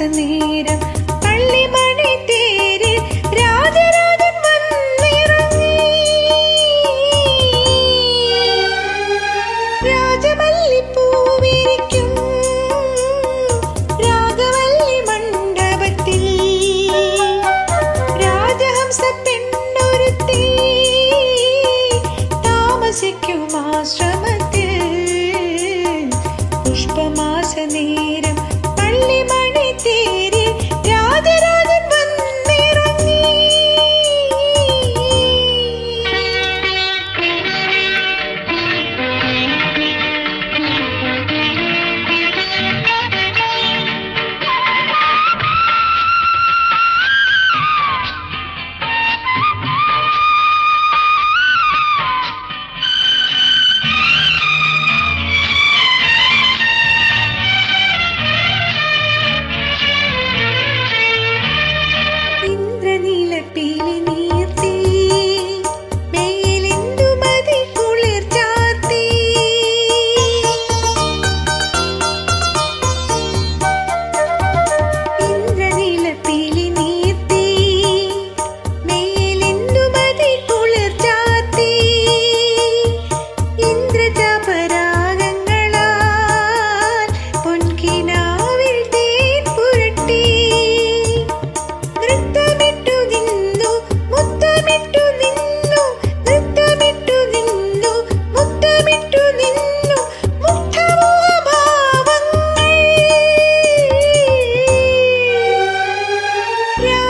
നേരം പള്ളി മണി തേരിൽ രാജരാജൻ വന്നിറങ്ങി. രാജമല്ലിപ്പൂവിരിക്കും രാഗവല്ലി മണ്ഡപത്തിൽ. രാജഹംസ പെണ്ണൊരുത്തി താമസിക്കും ആശ്രമത്തിൽ. പുഷ്പമാസ നേരം